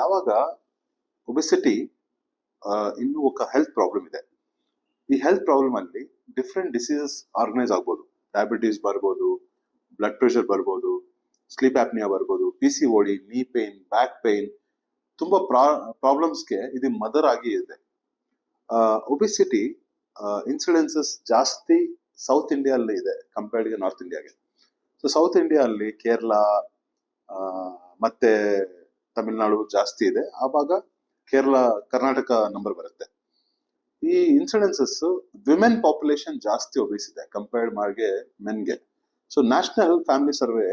ಯಾವಾಗ ಒಬೆಸಿಟಿ ಇನ್ನೂ ఒక ಹೆಲ್ತ್ ಪ್ರಾಬ್ಲಮ್ ಇದೆ. ಈ ಹೆಲ್ತ್ ಪ್ರಾಬ್ಲಮ್ ಅಲ್ಲಿ ಡಿಫ್ರೆಂಟ್ ಡಿಸೀಸಸ್ ಆರ್ಗನೈಸ್ ಆಗ್ಬೋದು. ಡಯಾಬಿಟೀಸ್ ಬರ್ಬೋದು ಬ್ಲಡ್ ಪ್ರೆಷರ್ ಬರ್ಬೋದು ಸ್ಲೀಪ್ ಆಪ್ನಿಯಾ ಬರ್ಬೋದು P C O D knee pain back pain ತುಂಬಾ ಪ್ರಾಬ್ಲಮ್ಸ್ಗೆ ಇದು ಮದರ್ ಆಗಿ ಇದೆ. ಒಬೆಸಿಟಿ ಇನ್ಸಿಡೆನ್ಸಸ್ ಜಾಸ್ತಿ ಸೌತ್ ಇಂಡಿಯಾ ಅಲ್ಲಿ ಇದೆ ಕಂಪೇರ್ಡ್ ನಾರ್ತ್ ಇಂಡಿಯಾಗೆ ಸೊ ಸೌತ್ ಇಂಡಿಯಾ ಅಲ್ಲಿ ಕೇರಳ ಮತ್ತೆ ತಮಿಳುನಾಡು ಜಾಸ್ತಿ ಇದೆ. ಆ ಭಾಗ ಕೇರಳ, ಕರ್ನಾಟಕ ನಂಬರ್ ಬರುತ್ತೆ. ಈ ಇನ್ಸಿಡೆನ್ಸಸ್ ವಿಮೆನ್ ಪಾಪ್ಯುಲೇಷನ್ ಜಾಸ್ತಿ ಒಬ್ಬಿಸಿದೆ ಕಂಪೇರ್ಡ್ ಮಾಡಿಗೆ ಮೆನ್ಗೆ so national family survey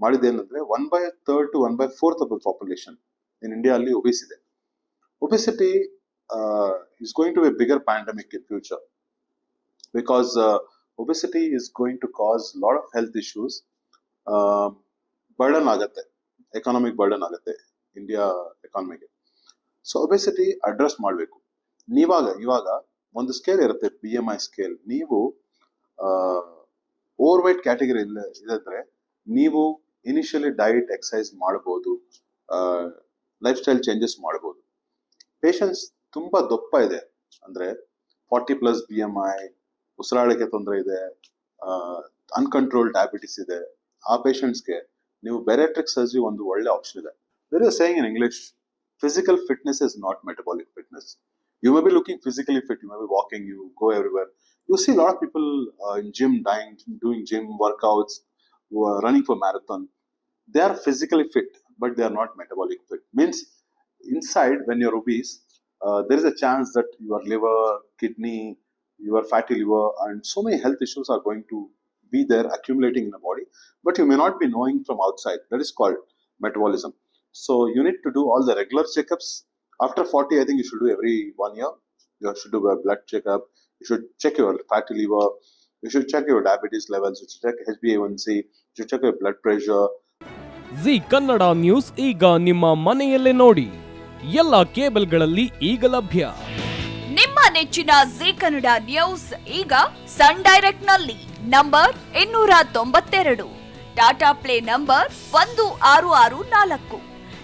ಮಾಡಿದ್ದೇನಂದ್ರೆ one by third two one by fourth of the population in India ಅಲ್ಲಿ ಒಬಿಸಿದೆ obesity is going to a bigger pandemic in future because obesity is going to cause lot of health issues burden ಆಗತ್ತೆ economic burden ಆಗುತ್ತೆ. India ಎಕಾನಮಿಗೆ so obesity address ಮಾಡಬೇಕು. ನೀವಾಗ, ಇವಾಗ ಒಂದು scale ಇರುತ್ತೆ B M I scale ನೀವು overweight category ಇಲ್ಲ ಇದ್ರೆ ನೀವು ಇನಿಷಿಯಲಿ ಡಯಟ್ ಎಕ್ಸಸೈಸ್ ಮಾಡ್ಬೋದು ಲೈಫ್ ಸ್ಟೈಲ್ ಚೇಂಜಸ್ ಮಾಡ್ಬೋದು. ಪೇಷನ್ಸ್ ತುಂಬಾ ದಪ್ಪ ಇದೆ. ಅಂದ್ರೆ forty plus B M I ಉಸಿರಾಡಕ್ಕೆ ತೊಂದರೆ ಇದೆ ಅನ್ಕಂಟ್ರೋಲ್ ಡಯಾಬಿಟಿಸ್ ಇದೆ. ಆ ಪೇಷಂಟ್ಸ್ಗೆ ನೀವು ಬೆರೆಟ್ರಿಕ್ ಸರ್ಜರಿ ಒಂದು ಒಳ್ಳೆ ಆಪ್ಷನ್ ಇದೆ. There is a saying in English physical fitness is not metabolic fitness. You may be looking physically fit, you may be walking, you go everywhere. You see a lot of people uh, in gym, dying, doing gym workouts, who are running for marathon. They are physically fit, but they are not metabolic fit. Means inside, when you're obese, uh, there is a chance that your liver, kidney, your fatty liver, and so many health issues are going to be there accumulating in the body, but you may not be knowing from outside. That is called metabolism. So you need to do all the regular checkups. After 40, I think you should do every one year. You should do a blood checkup. You should check your fatty liver. You should check your diabetes levels. You should check HbA1c. You should check your blood pressure. Zee Kannada news ಈಗ ನಿಮ್ಮ ಮನೆಯಲ್ಲೇ ನೋಡಿ ಎಲ್ಲ ಕೇಬಲ್ಗಳಲ್ಲಿ ಈಗ ಲಭ್ಯ ನಿಮ್ಮ ನೆಚ್ಚಿನ ಜಿ ಕನ್ನಡ ನ್ಯೂಸ್ ಈಗ ಸನ್ ಡೈರೆಕ್ಟ್ನಲ್ಲಿ ನಂಬರ್ ಇನ್ನೂರ ತೊಂಬತ್ತೆರಡು ಟಾಟಾ ಪ್ಲೇ ನಂಬರ್ ಒಂದು ಆರು ಆರು ನಾಲ್ಕು